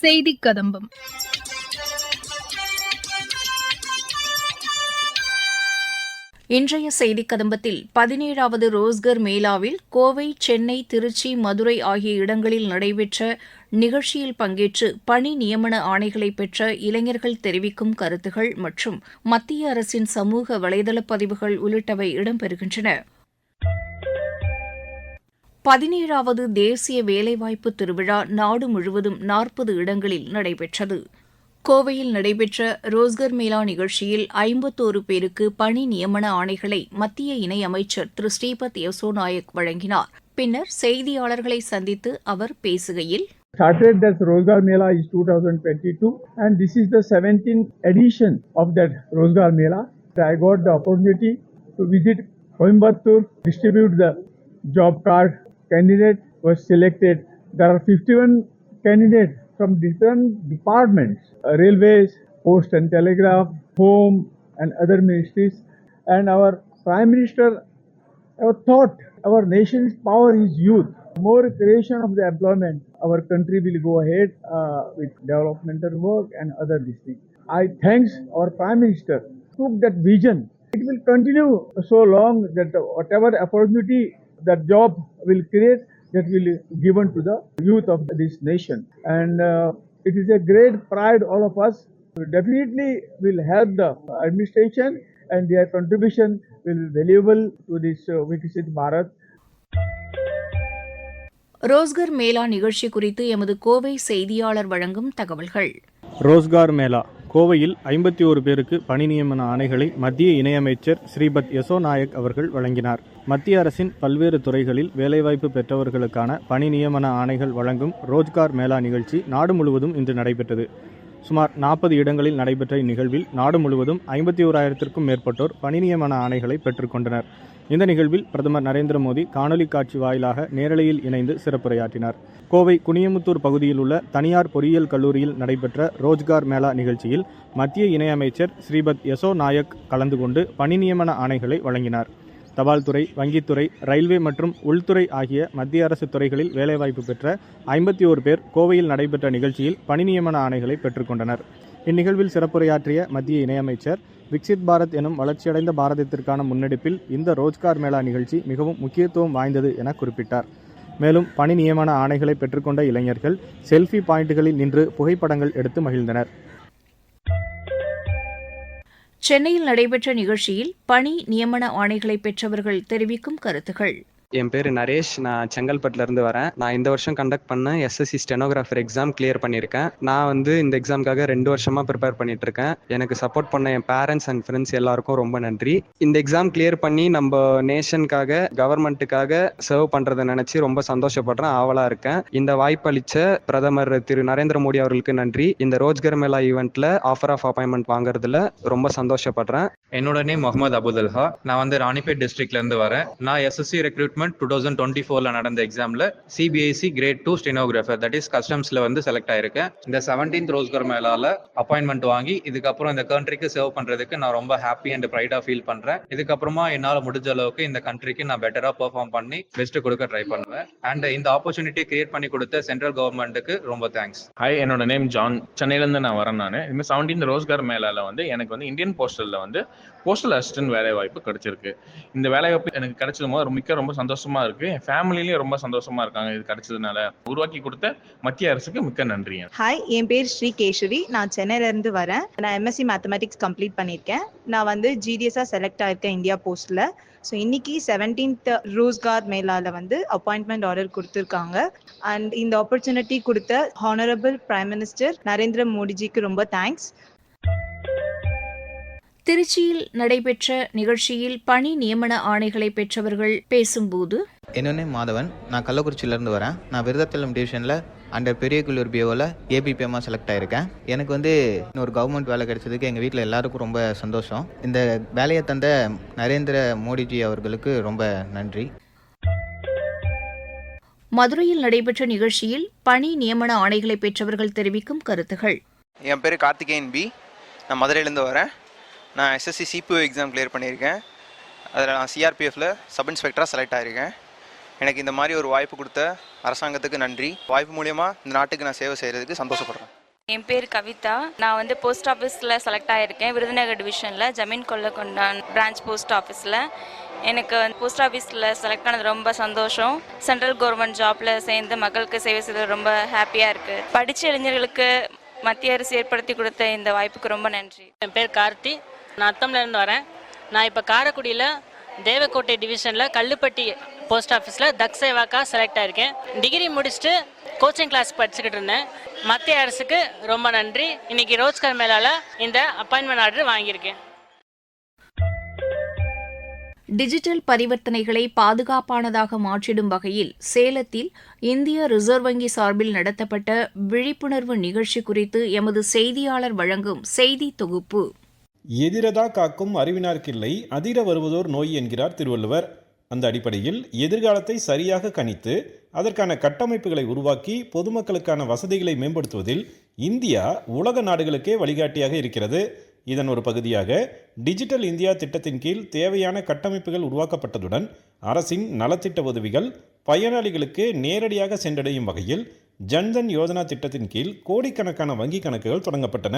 செய்தி கதம்பம். இன்றைய செய்திக் கதம்பத்தில் பதினேழாவது ரோஸ்கர் மேளாவில் கோவை சென்னை திருச்சி மதுரை ஆகிய இடங்களில் நடைபெற்ற நிகழ்ச்சியில் பங்கேற்று பணி நியமன ஆணைகளை பெற்ற இளைஞர்கள் தெரிவிக்கும் கருத்துகள் மற்றும் மத்திய அரசின் சமூக வலைதள பதிவுகள் உள்ளிட்டவை இடம்பெறுகின்றன. பதினேழாவது தேசிய வேலைவாய்ப்பு திருவிழா நாடு முழுவதும் நாற்பது இடங்களில் நடைபெற்றது கோவையில் நடைபெற்ற ரோஸ்கர் மேளா நிகழ்ச்சியில் ஐம்பத்தோரு பேருக்கு பணி நியமன ஆணைகளை மத்திய இணையமைச்சர் திரு ஸ்ரீபத் யசோ நாயக் வழங்கினார் பின்னர் செய்தியாளர்களை சந்தித்து அவர் பேசுகையில் started that Rozgar Mela is 2022 and this is the 17th edition of that Rozgar Mela. I got the opportunity to visit Coimbatore, distribute the job card. Candidate was selected. There are 51 candidates from different departments, uh, railways, post and telegraph, home and other ministries. And our Prime Minister our thought, our nation's power is youth. More creation of the employment, our country will go ahead uh, with developmental work and other things. I thanks our Prime Minister took that vision. It will continue so long that whatever opportunity that job will create, that will given to the youth of this nation. And uh, it is a great pride all of us. Definitely will help the administration and their contribution will be valuable to this uh, Viksit Bharat. Rozgar Mela நிகழ்ச்சி குறித்து எமது கோவை செய்தியாளர் வழங்கும் தகவல்கள் ரோஸ்கார் மேளா கோவையில் ஐம்பத்தி ஒரு பேருக்கு பணி நியமன ஆணைகளை மத்திய இணையமைச்சர் ஸ்ரீபத் யசோ நாயக் அவர்கள் வழங்கினார். மத்திய அரசின் பல்வேறு துறைகளில் வேலைவாய்ப்பு பெற்றவர்களுக்கான பணி நியமன ஆணைகள் வழங்கும் ரோஜ்கார் மேளா நிகழ்ச்சி நாடு முழுவதும் இன்று நடைபெற்றது. சுமார் நாற்பது இடங்களில் நடைபெற்ற இந்நிகழ்வில் நாடு முழுவதும் ஐம்பத்தி ஓராயிரத்திற்கும் மேற்பட்டோர் பணி நியமன ஆணைகளை பெற்றுக்கொண்டனர் இந்த நிகழ்வில் பிரதமர் நரேந்திர மோடி காணொலி காட்சி வாயிலாக நேரலையில் இணைந்து சிறப்புரையாற்றினார். கோவை குனியமுத்தூர் பகுதியில் உள்ள தனியார் பொறியியல் கல்லூரியில் நடைபெற்ற ரோஜ்கார் மேளா நிகழ்ச்சியில் மத்திய இணையமைச்சர் ஸ்ரீபத் யசோ நாயக் கலந்து கொண்டு பணி நியமன ஆணைகளை வழங்கினார். தபால் துறை வங்கித்துறை ரயில்வே மற்றும் உள்துறை ஆகிய மத்திய அரசு துறைகளில் வேலைவாய்ப்பு பெற்ற ஐம்பத்தி ஓரு பேர் கோவையில் நடைபெற்ற நிகழ்ச்சியில் பணி நியமன ஆணைகளை பெற்றுக்கொண்டனர். இந்நிகழ்வில் சிறப்புரையாற்றிய மத்திய இணையமைச்சர் விக்சித் பாரத் எனும் வளர்ச்சியடைந்த பாரதத்திற்கான முன்னெடுப்பில் இந்த ரோஜ்கார் மேளா நிகழ்ச்சி மிகவும் முக்கியத்துவம் வாய்ந்தது என குறிப்பிட்டார். மேலும் பணி நியமன ஆணைகளை பெற்றுக்கொண்ட இளைஞர்கள் செல்ஃபி பாயிண்ட்களில் நின்று புகைப்படங்கள் எடுத்து மகிழ்ந்தனர். சென்னையில் நடைபெற்ற நிகழ்ச்சியில் பணி நியமன ஆணைகளை பெற்றவர்கள் தெரிவிக்கும் கருத்துகள் என் பேர் நரேஷ். நான் செங்கல்பட்டுலேருந்து வரேன். நான் இந்த வருஷம் கண்டக்ட் பண்ண எஸ்எஸ்சி ஸ்டெனோகிராஃபர் எக்ஸாம் கிளியர் பண்ணியிருக்கேன். நான் வந்து இந்த எக்ஸாம்க்காக ரெண்டு வருஷமாக ப்ரிப்பேர் பண்ணிட்டு இருக்கேன் எனக்கு சப்போர்ட் பண்ண என் பேரண்ட்ஸ் அண்ட் ஃப்ரெண்ட்ஸ் எல்லாருக்கும் ரொம்ப நன்றி. இந்த எக்ஸாம் கிளியர் பண்ணி நம்ம நேஷனுக்காக கவர்மெண்ட்டுக்காக சர்வ் பண்ணுறதை நினச்சி ரொம்ப சந்தோஷப்படுறேன். ஆவலாக இருக்கேன். இந்த வாய்ப்பு பிரதமர் திரு நரேந்திர மோடி அவர்களுக்கு நன்றி. இந்த ரோஜ்கர் மேலா ஈவெண்ட்டில் ஆஃபர் ஆஃப் அப்பாயின்மெண்ட் வாங்குறதுல ரொம்ப சந்தோஷப்படுறேன். என்னோட நேம் முகமது அபுதல்ஹா. நான் வந்து ராணிப்பேட் டிஸ்ட்ரிக்ட்லேருந்து வரேன். நான் SSC recruitment two thousand twenty ஃபோர்ல நடந்த எக்ஸாம்ல CBIC grade two stenographer that is கஸ்டம்ஸில் வந்து செலக்ட் ஆயிருக்கேன். இந்த செவன்டீன்த் ரோஸ்கர் மேலால அப்பாயின்மெண்ட் வாங்கி இதுக்கப்புறம் இந்த கண்ட்ரிக்கு சர்வ் பண்றதுக்கு நான் ரொம்ப ஹாப்பி அண்ட் ப்ரைடாக ஃபீல் பண்றேன். இதுக்கப்புறமா என்னால் முடிஞ்ச அளவுக்கு இந்த கண்ட்ரிக்கு நான் பெட்டராக பெர்ஃபார்ம் பண்ணி பெஸ்ட் கொடுக்க ட்ரை பண்ணுவேன். அண்ட் இந்த ஆப்பர்ச்சுனிட்டி கிரியேட் பண்ணி கொடுத்த சென்ட்ரல் கவர்மெண்ட்டுக்கு ரொம்ப தேங்க்ஸ் ஹாய் என்னோட நேம் ஜான் சென்னையிலேருந்து நான் வரேன் நான். இதுமாதிரி செவன்டீன் ரோஸ்கார் மேலால வந்து எனக்கு வந்து இந்தியன் போஸ்டலில் வந்து போஸ்டல் அசிஸ்டன்ட் வேலை வாய்ப்பு கிடைச்சிருக்கு. இந்த வேலை வாய்ப்பு எனக்கு கிடைச்சது போது மிக்க ரொம்ப சந்தோஷமா இருக்கு. என் ஃபேமிலிலேயும் ரொம்ப சந்தோஷமா இருக்காங்க இது கிடைச்சதுனால. உருவாக்கி கொடுத்த மத்திய அரசுக்கு மிக்க நன்றி ஹாய் என் பேர் ஸ்ரீ கேஷவி நான் சென்னையில இருந்து வரேன். நான் எம்எஸ்சி மேத்தமெட்டிக்ஸ் கம்ப்ளீட் பண்ணியிருக்கேன். நான் வந்து ஜிடிஎஸ்ஸாக செலக்ட் ஆயிருக்கேன் இந்தியா போஸ்ட்ல ஸோ இன்னைக்கு செவன்டீன்த் ரோஸ்கார் மேலால வந்து அப்பாயின்மெண்ட் ஆர்டர் கொடுத்துருக்காங்க. அண்ட் இந்த ஆப்பர்ச்சுனிட்டி கொடுத்த ஹானரபிள் பிரைம் மினிஸ்டர் நரேந்திர மோடிஜிக்கு ரொம்ப தேங்க்ஸ் திருச்சியில் நடைபெற்ற நிகழ்ச்சியில் பணி நியமன ஆணைகளை பெற்றவர்கள் பேசும்போது என்னோட நேம் மாதவன் நான் கள்ளக்குறிச்சியிலேருந்து வரேன். நான் விருதாச்சலம் டிவிஷனில் அண்டர் பெரியகுள்ளூர் பிஓவில் ஏபிபிஎம்மாக செலக்ட் ஆயிருக்கேன். எனக்கு வந்து இன்னொரு கவர்மெண்ட் வேலை கிடைச்சதுக்கு எங்கள் வீட்டில் எல்லாருக்கும் ரொம்ப சந்தோஷம். இந்த வேலையை தந்த நரேந்திர மோடிஜி அவர்களுக்கு ரொம்ப நன்றி. மதுரையில் நடைபெற்ற நிகழ்ச்சியில் பணி நியமன ஆணைகளை பெற்றவர்கள் தெரிவிக்கும் கருத்துகள். என் பேர் கார்த்திகேயன் பி. நான் மதுரையிலேருந்து வரேன். நான் எஸ்எஸ்சி சிபிஓ எக்ஸாம் கிளியர் பண்ணியிருக்கேன். அதில் நான் சிஆர்பிஎஃப்ல சப் இன்ஸ்பெக்டராக செலக்ட் ஆகியிருக்கேன் எனக்கு இந்த மாதிரி ஒரு வாய்ப்பு கொடுத்த அரசாங்கத்துக்கு நன்றி. வாய்ப்பு மூலியமா இந்த நாட்டுக்கு நான் சேவை செய்கிறதுக்கு சந்தோஷப்படுறேன். என் பேர் கவிதா. நான் வந்து போஸ்ட் ஆஃபீஸில் செலக்ட் ஆகியிருக்கேன் விருதுநகர் டிவிஷனில் ஜமீன் கொல்லக்கொண்டான் பிரான்ச் போஸ்ட் ஆஃபீஸில் எனக்கு போஸ்ட் ஆஃபீஸில் செலக்ட் ஆனது ரொம்ப சந்தோஷம். சென்ட்ரல் கவர்மெண்ட் ஜாப்பில் சேர்ந்து மக்களுக்கு சேவை செய்தது ரொம்ப ஹாப்பியாக இருக்குது படித்த இளைஞர்களுக்கு மத்திய அரசு ஏற்படுத்தி கொடுத்த இந்த வாய்ப்புக்கு ரொம்ப நன்றி. என் பேர் கார்த்தி. நான் அத்தம்லேருந்து வரேன். நான் இப்போ காரைக்குடியில் தேவக்கோட்டை டிவிஷனில் கல்லுப்பட்டி போஸ்ட் ஆஃபீஸில் தக் சேவாக்கா செலக்ட் ஆகிருக்கேன் டிகிரி முடிச்சுட்டு கோச்சிங் கிளாஸ் படிச்சுக்கிட்டு இருந்தேன். மத்திய அரசுக்கு ரொம்ப நன்றி. இன்னைக்கு ரோஜ்கர் மேலால இந்த அப்பாயின்மெண்ட் ஆர்டர் வாங்கியிருக்கேன். டிஜிட்டல் பரிவர்த்தனைகளை பாதுகாப்பானதாக மாற்றிடும் வகையில் சேலத்தில் இந்திய ரிசர்வ் வங்கி சார்பில் நடத்தப்பட்ட விழிப்புணர்வு நிகழ்ச்சி குறித்து எமது செய்தியாளர் வழங்கும் செய்தி தொகுப்பு. எதிரதா காக்கும் அறிவினார்க்கில்லை அதிர வருவதோர் நோய் என்கிறார் திருவள்ளுவர். அந்த அடிப்படையில் எதிர்காலத்தை சரியாக கணித்து அதற்கான கட்டமைப்புகளை உருவாக்கி பொதுமக்களுக்கான வசதிகளை மேம்படுத்துவதில் இந்தியா உலக நாடுகளுக்கே வழிகாட்டியாக இருக்கிறது. இதன் ஒரு பகுதியாக டிஜிட்டல் இந்தியா திட்டத்தின் கீழ் தேவையான கட்டமைப்புகள் உருவாக்கப்பட்டதுடன் அரசின் நலத்திட்ட உதவிகள் பயனாளிகளுக்கு நேரடியாக சென்றடையும் வகையில் ஜன்தன் யோஜனா திட்டத்தின் கீழ் கோடிக்கணக்கான வங்கி கணக்குகள் தொடங்கப்பட்டன.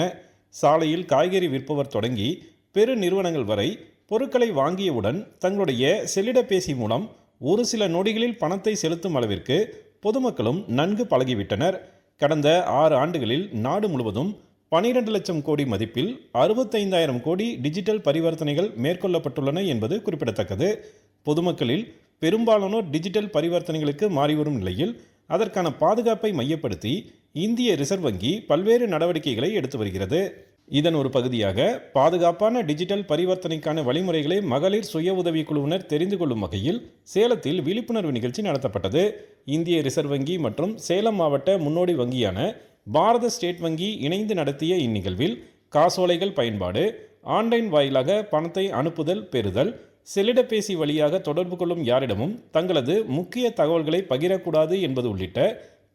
சாலையில் காய்கறி விற்பவர் தொடங்கி பெரு நிறுவனங்கள் வரை பொருட்களை வாங்கியவுடன் தங்களுடைய செல்லிடப்பேசி மூலம் ஒரு சில நொடிகளில் பணத்தை செலுத்தும் அளவிற்கு பொதுமக்களும் நன்கு பழகிவிட்டனர். கடந்த ஆறு ஆண்டுகளில் நாடு முழுவதும் பனிரெண்டு லட்சம் கோடி மதிப்பில் அறுபத்தைந்தாயிரம் கோடி டிஜிட்டல் பரிவர்த்தனைகள் மேற்கொள்ளப்பட்டுள்ளன என்பது குறிப்பிடத்தக்கது. பொதுமக்களில் பெரும்பாலானோர் டிஜிட்டல் பரிவர்த்தனைகளுக்கு மாறிவரும் நிலையில் அதற்கான பாதுகாப்பை மையப்படுத்தி இந்திய ரிசர்வ் வங்கி பல்வேறு நடவடிக்கைகளை எடுத்து வருகிறது. இதன் ஒரு பகுதியாக பாதுகாப்பான டிஜிட்டல் பரிவர்த்தனைக்கான வழிமுறைகளை மகளிர் சுய உதவிக் குழுவினர் தெரிந்து கொள்ளும் வகையில் சேலத்தில் விழிப்புணர்வு நிகழ்ச்சி நடத்தப்பட்டது. இந்திய ரிசர்வ் வங்கி மற்றும் சேலம் மாவட்ட முன்னோடி வங்கியான பாரத ஸ்டேட் வங்கி இணைந்து நடத்திய இந்நிகழ்வில் காசோலைகள் பயன்பாடு ஆன்லைன் வாயிலாக பணத்தை அனுப்புதல் பெறுதல் செல்லிடப்பேசி வழியாக தொடர்பு கொள்ளும் யாரிடமும் தங்களது முக்கிய தகவல்களை பகிரக்கூடாது என்பது உள்ளிட்ட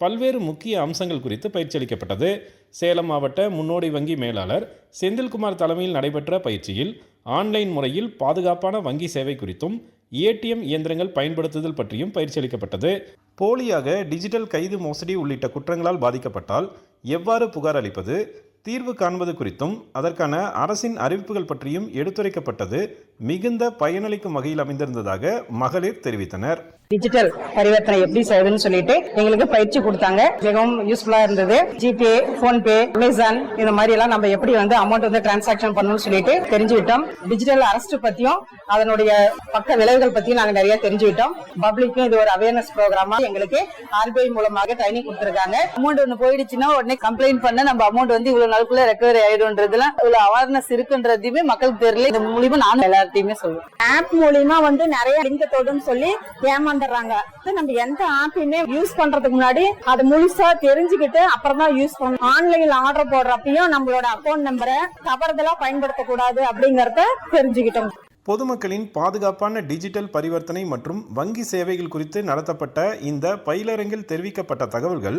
பல்வேறு முக்கிய அம்சங்கள் குறித்து பயிற்சி அளிக்கப்பட்டது சேலம் மாவட்ட முன்னோடி வங்கி மேலாளர் செந்தில்குமார் தலைமையில் நடைபெற்ற பயிற்சியில் ஆன்லைன் முறையில் பாதுகாப்பான வங்கி சேவை குறித்தும் ஏடிஎம் இயந்திரங்கள் பயன்படுத்துதல் பற்றியும் பயிற்சி அளிக்கப்பட்டது போலியாக டிஜிட்டல் கைது மோசடி உள்ளிட்ட குற்றங்களால் பாதிக்கப்பட்டால் எவ்வாறு புகார் அளிப்பது தீர்வு காண்பது குறித்தும் அதற்கான அரசின் அறிவிப்புகள் பற்றியும் எடுத்துரைக்கப்பட்டது மிகுந்த பயனளிக்கும் வகையில் அமைந்திருந்ததாக மகளிர் தெரிவித்தனர். டிஜிட்டல் பரிவர்த்தனை எப்படி செய்யுதுன்னு சொல்லிட்டு எங்களுக்கு பயிற்சி கொடுத்தாங்க. மிகவும் யூஸ்ஃபுல்லா இருந்தது. ஜிபே போன்பே அமேசான் இந்த மாதிரி எல்லாம் நம்ம எப்படி வந்து அமௌண்ட் வந்து டிரான்சாக்ஷன் பண்ணணும்னு சொல்லிட்டு தெரிஞ்சுக்கிட்டோம் டிஜிட்டல் அரஸ்ட் பத்தியும் அதனுடைய பக்க விளைவுகள் பத்தியும் நாங்க நிறைய தெரிஞ்சுக்கிட்டோம் பப்ளிக்கும் இது ஒரு அவேர்னஸ் ப்ரோக்ராமா எங்களுக்கு ஆர்பிஐ மூலமாக ட்ரைனிங் கொடுத்துருக்காங்க. அமௌண்ட் ஒன்று போயிடுச்சுன்னா உடனே கம்ப்ளைண்ட் பண்ண நம்ம அமௌண்ட் வந்து இவ்வளவு நாளுக்குள்ள ரெக்கவரி ஆயிடும்ன்றதுல இவ்வளவு அவேர்னஸ் இருக்குன்றதையுமே மக்களுக்கு தெரியல. இது மூலியமா நானும் எல்லாத்தையுமே சொல்லுவோம் ஆப் மூலியமா வந்து நிறைய லிங்க் தொடுன்னு சொல்லி ஏமாந்துடுறாங்க. நம்ம எந்த ஆப்பையுமே யூஸ் பண்றதுக்கு முன்னாடி அது முழுசா தெரிஞ்சுக்கிட்டு அப்புறம் தான் யூஸ் பண்ணணும் ஆன்லைன்ல ஆர்டர் போடுறப்பையும் நம்மளோட அக்கௌண்ட் நம்பரை தவறுதலா பயன்படுத்தக்கூடாது அப்படிங்கறத தெரிஞ்சுக்கிட்டோம். பொதுமக்களின் பாதுகாப்பான டிஜிட்டல் பரிவர்த்தனை மற்றும் வங்கி சேவைகள் குறித்து நடத்தப்பட்ட இந்த பயிலரங்கில் தெரிவிக்கப்பட்ட தகவல்கள்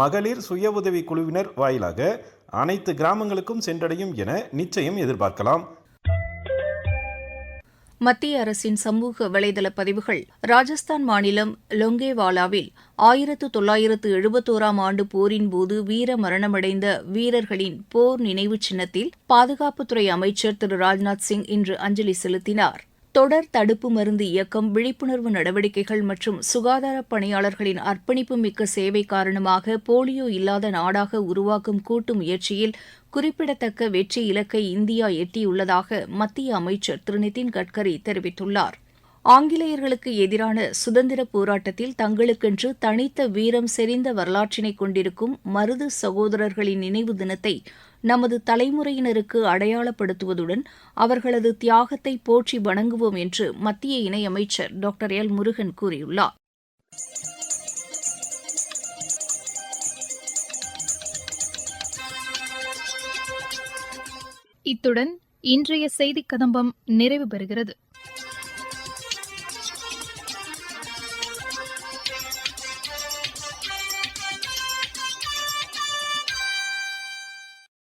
மகளிர் சுய உதவி குழுவினர் வாயிலாக அனைத்து கிராமங்களுக்கும் சென்றடையும் என நிச்சயம் எதிர்பார்க்கலாம். மத்திய அரசின் சமூக வலைதள பதிவுகள் ராஜஸ்தான் மாநிலம் லொங்கேவாலாவில் ஆயிரத்து தொள்ளாயிரத்து எழுபத்தோராம் ஆண்டு போரின் போது வீர மரணமடைந்த வீரர்களின் போர் நினைவு சின்னத்தில் பாதுகாப்புத்துறை அமைச்சர் திரு ராஜ்நாத் சிங் இன்று அஞ்சலி செலுத்தினார். தொடர் தடுப்பு மருந்து இயக்கம் விழிப்புணர்வு நடவடிக்கைகள் மற்றும் சுகாதார பணியாளர்களின் அர்ப்பணிப்பு மிக்க சேவை காரணமாக போலியோ இல்லாத நாடாக உருவாக்கும் கூட்டு முயற்சியில் குறிப்பிடத்தக்க வெற்றி இலக்கை இந்தியா எட்டியுள்ளதாக மத்திய அமைச்சர் திரு நிதின் கட்கரி தெரிவித்துள்ளார். ஆங்கிலேயர்களுக்கு எதிரான சுதந்திர போராட்டத்தில் தங்களுக்கென்று தனித்த வீரம் செறிந்த வரலாற்றினை கொண்டிருக்கும் மருது சகோதரர்களின் நினைவு தினத்தை நமது தலைமுறையினருக்கு அடையாளப்படுத்துவதுடன் அவர்களது தியாகத்தை போற்றி வணங்குவோம் என்று மத்திய இணையமைச்சர் டாக்டர் எல். முருகன் கூறியுள்ளார். இத்துடன் இன்றைய செய்திக் கதம்பம் நிறைவு பெறுகிறது.